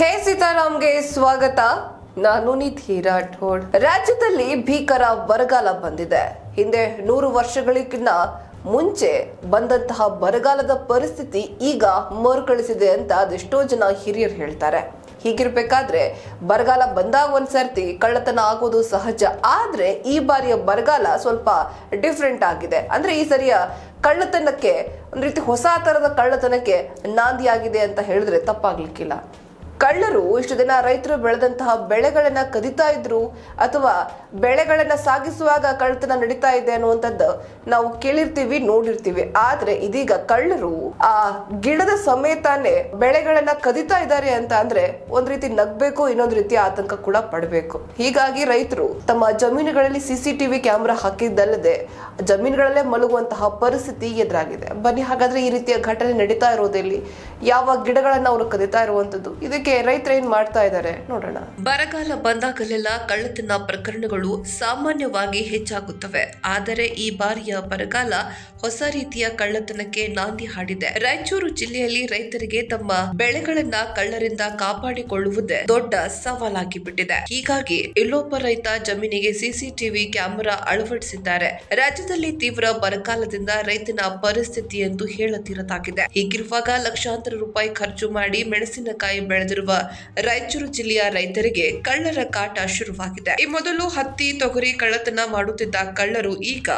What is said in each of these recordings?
ಹೇ ಸೀತಾರಾಮ್ಗೆ ಸ್ವಾಗತ. ನಾನು ನಿಧಿ ರಾಠೋಡ್ ರಾಜ್ಯದಲ್ಲಿ ಭೀಕರ ಬರಗಾಲ ಬಂದಿದೆ. ಹಿಂದೆ ನೂರು ವರ್ಷಗಳಿಗಿನ್ನ ಮುಂಚೆ ಬಂದಂತಹ ಬರಗಾಲದ ಪರಿಸ್ಥಿತಿ ಈಗ ಮರುಕಳಿಸಿದೆ ಅಂತ ಅದೆಷ್ಟೋ ಜನ ಹಿರಿಯರು ಹೇಳ್ತಾರೆ. ಹೀಗಿರ್ಬೇಕಾದ್ರೆ ಬರಗಾಲ ಬಂದಾಗ ಒಂದ್ಸರ್ತಿ ಕಳ್ಳತನ ಆಗೋದು ಸಹಜ. ಆದ್ರೆ ಈ ಬಾರಿಯ ಬರಗಾಲ ಸ್ವಲ್ಪ ಡಿಫ್ರೆಂಟ್ ಆಗಿದೆ. ಅಂದ್ರೆ ಈ ಸರಿಯ ಕಳ್ಳತನಕ್ಕೆ ಒಂದು ರೀತಿ ಹೊಸ ತರದ ಕಳ್ಳತನಕ್ಕೆ ನಾಂದಿಯಾಗಿದೆ ಅಂತ ಹೇಳಿದ್ರೆ ತಪ್ಪಾಗ್ಲಿಕ್ಕಿಲ್ಲ. ಕಳ್ಳರು ಇಷ್ಟು ದಿನ ರೈತರು ಬೆಳೆದಂತಹ ಬೆಳೆಗಳನ್ನ ಕದಿತಾ ಇದ್ರು ಅಥವಾ ಬೆಳೆಗಳನ್ನ ಸಾಗಿಸುವಾಗ ಕಳ್ಳತನ ನಡೀತಾ ಇದೆ ಅನ್ನುವಂಥದ್ದು ನಾವು ಕೇಳಿರ್ತೀವಿ, ನೋಡಿರ್ತೀವಿ. ಆದ್ರೆ ಇದೀಗ ಕಳ್ಳರು ಆ ಗಿಡದ ಸಮೇತಾನೆ ಬೆಳೆಗಳನ್ನ ಕದಿತಾ ಇದ್ದಾರೆ ಅಂತ ಅಂದ್ರೆ ಒಂದ್ ರೀತಿ ನಗ್ಬೇಕು, ಇನ್ನೊಂದ್ ರೀತಿ ಆತಂಕ ಕೂಡ ಪಡಬೇಕು. ಹೀಗಾಗಿ ರೈತರು ತಮ್ಮ ಜಮೀನುಗಳಲ್ಲಿ ಸಿಸಿಟಿವಿ ಕ್ಯಾಮೆರಾ ಹಾಕಿದ್ದಲ್ಲದೆ ಜಮೀನುಗಳಲ್ಲೇ ಮಲಗುವಂತಹ ಪರಿಸ್ಥಿತಿ ಎದುರಾಗಿದೆ. ಬನ್ನಿ, ಹಾಗಾದ್ರೆ ಈ ರೀತಿಯ ಘಟನೆ ನಡೀತಾ ಇರೋದಲ್ಲಿ ಯಾವ ಗಿಡಗಳನ್ನ ಅವರು ಕದಿತಾ ಇರುವಂತದ್ದು? ಇದಕ್ಕೆ ರೈತರು ಏನ್ ಮಾಡ್ತಾ ಇದ್ದಾರೆ ನೋಡೋಣ. ಬರಗಾಲ ಬಂದಾಗಲೆಲ್ಲ ಕಳ್ಳತನ ಪ್ರಕರಣಗಳು ಸಾಮಾನ್ಯವಾಗಿ ಹೆಚ್ಚಾಗುತ್ತವೆ. ಆದರೆ ಈ ಬಾರಿಯ ಬರಗಾಲ ಹೊಸ ರೀತಿಯ ಕಳ್ಳತನಕ್ಕೆ ನಾಂದಿ ಹಾಡಿದೆ. ರಾಯಚೂರು ಜಿಲ್ಲೆಯಲ್ಲಿ ರೈತರಿಗೆ ತಮ್ಮ ಬೆಳೆಗಳನ್ನ ಕಳ್ಳರಿಂದ ಕಾಪಾಡಿಕೊಳ್ಳುವುದೇ ದೊಡ್ಡ ಸವಾಲಾಗಿ ಬಿಟ್ಟಿದೆ ಹೀಗಾಗಿ ಇಲ್ಲೊಬ್ಬ ರೈತ ಜಮೀನಿಗೆ ಸಿಸಿಟಿವಿ ಕ್ಯಾಮೆರಾ ಅಳವಡಿಸಿದ್ದಾರೆ. ರಾಜ್ಯದಲ್ಲಿ ತೀವ್ರ ಬರಗಾಲದಿಂದ ರೈತನ ಪರಿಸ್ಥಿತಿ ಎಂದು ಹೇಳತಿರದಾಗಿದೆ ಹೀಗಿರುವಾಗ ಲಕ್ಷಾಂತರ ರೂಪಾಯಿ ಖರ್ಚು ಮಾಡಿ ಮೆಣಸಿನಕಾಯಿ ಬೆಳೆದಿರುವ ರಾಯಚೂರು ಜಿಲ್ಲೆಯ ರೈತರಿಗೆ ಕಳ್ಳರ ಕಾಟ ಶುರುವಾಗಿದೆ. ಈ ಮೊದಲು ಹತ್ತಿ, ತೊಗರಿ, ಕಳ್ಳತನ ಮಾಡುತ್ತಿದ್ದ ಕಳ್ಳರು ಈಗ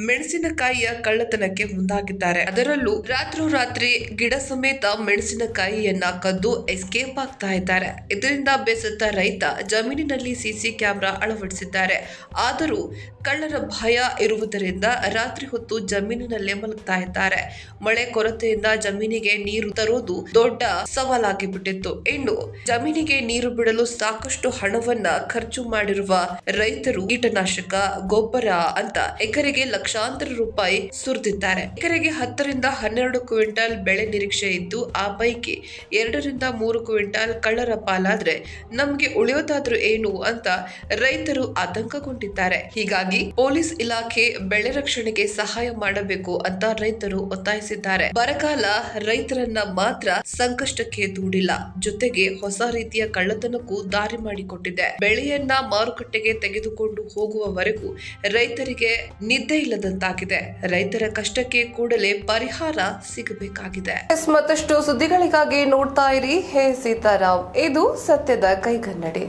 ಮೆಣಸಿನಕಾಯಿಯ ಕಳ್ಳತನಕ್ಕೆ ಮುಂದಾಗಿದ್ದಾರೆ. ಅದರಲ್ಲೂ ರಾತ್ರೋರಾತ್ರಿ ಗಿಡ ಸಮೇತ ಮೆಣಸಿನಕಾಯಿಯನ್ನ ಕದ್ದು ಎಸ್ಕೇಪ್ ಆಗ್ತಾ ಇದ್ದಾರೆ. ಇದರಿಂದ ಬೇಸತ್ತ ರೈತ ಜಮೀನಿನಲ್ಲಿ ಸಿಸಿ ಕ್ಯಾಮೆರಾ ಅಳವಡಿಸಿದ್ದಾರೆ. ಆದರೂ ಕಳ್ಳರ ಭಯ ಇರುವುದರಿಂದ ರಾತ್ರಿ ಹೊತ್ತು ಜಮೀನಿನಲ್ಲೇ ಮಲಗ್ತಾ ಇದ್ದಾರೆ. ಮಳೆ ಕೊರತೆಯಿಂದ ಜಮೀನಿಗೆ ನೀರು ತರುವುದು ದೊಡ್ಡ ಸವಾಲಾಗಿ ಬಿಟ್ಟಿತ್ತು ಇನ್ನು ಜಮೀನಿಗೆ ನೀರು ಬಿಡಲು ಸಾಕಷ್ಟು ಹಣವನ್ನ ಖರ್ಚು ಮಾಡಿರುವ ರೈತರು ಕೀಟನಾಶಕ, ಗೊಬ್ಬರ ಅಂತ ಎಕರೆಗೆ ಲಕ್ಷಾಂತರ ರೂಪಾಯಿ ಸುರಿದಿದ್ದಾರೆ. ಎಕರೆಗೆ ಹತ್ತರಿಂದ ಹನ್ನೆರಡು ಕ್ವಿಂಟಲ್ ಬೆಳೆ ನಿರೀಕ್ಷೆ ಇದ್ದು, ಆ ಪೈಕಿ ಎರಡರಿಂದ ಮೂರು ಕ್ವಿಂಟಲ್ ಕಳ್ಳರ ಪಾಲಾದ್ರೆ ನಮ್ಗೆ ಉಳಿಯೋದಾದ್ರೂ ಏನು ಅಂತ ರೈತರು ಆತಂಕಗೊಂಡಿದ್ದಾರೆ. ಹೀಗಾಗಿ ಪೊಲೀಸ್ ಇಲಾಖೆ ಬೆಳೆ ರಕ್ಷಣೆಗೆ ಸಹಾಯ ಮಾಡಬೇಕು ಅಂತ ರೈತರು ಒತ್ತಾಯಿಸಿದ್ದಾರೆ. ಬರಗಾಲ ರೈತರನ್ನ ಮಾತ್ರ ಸಂಕಷ್ಟಕ್ಕೆ ದೂಡಿಲ್ಲ. ಜೊತೆಗೆ ಹೊಸ ರೀತಿಯ ಕಳ್ಳತನಕ್ಕೂ ದಾರಿ ಮಾಡಿಕೊಟ್ಟಿದೆ. ಬೆಳೆಯನ್ನ ಮಾರುಕಟ್ಟೆಗೆ ತೆಗೆದುಕೊಂಡು ಹೋಗುವವರೆಗೂ ರೈತರಿಗೆ ನಿದ್ದೆ ಇಲ್ಲದಂತಾಗಿದೆ. ರೈತರ ಕಷ್ಟಕ್ಕೆ ಕೂಡಲೇ ಪರಿಹಾರ ಸಿಗಬೇಕಾಗಿದೆ. ಮತ್ತಷ್ಟು ಸುದ್ದಿಗಳಿಗಾಗಿ ನೋಡ್ತಾ ಇರಿ. ಹೇ ಸೀತಾರಾಮ್, ಇದು ಸತ್ಯದ ಕೈಗನ್ನಡಿ.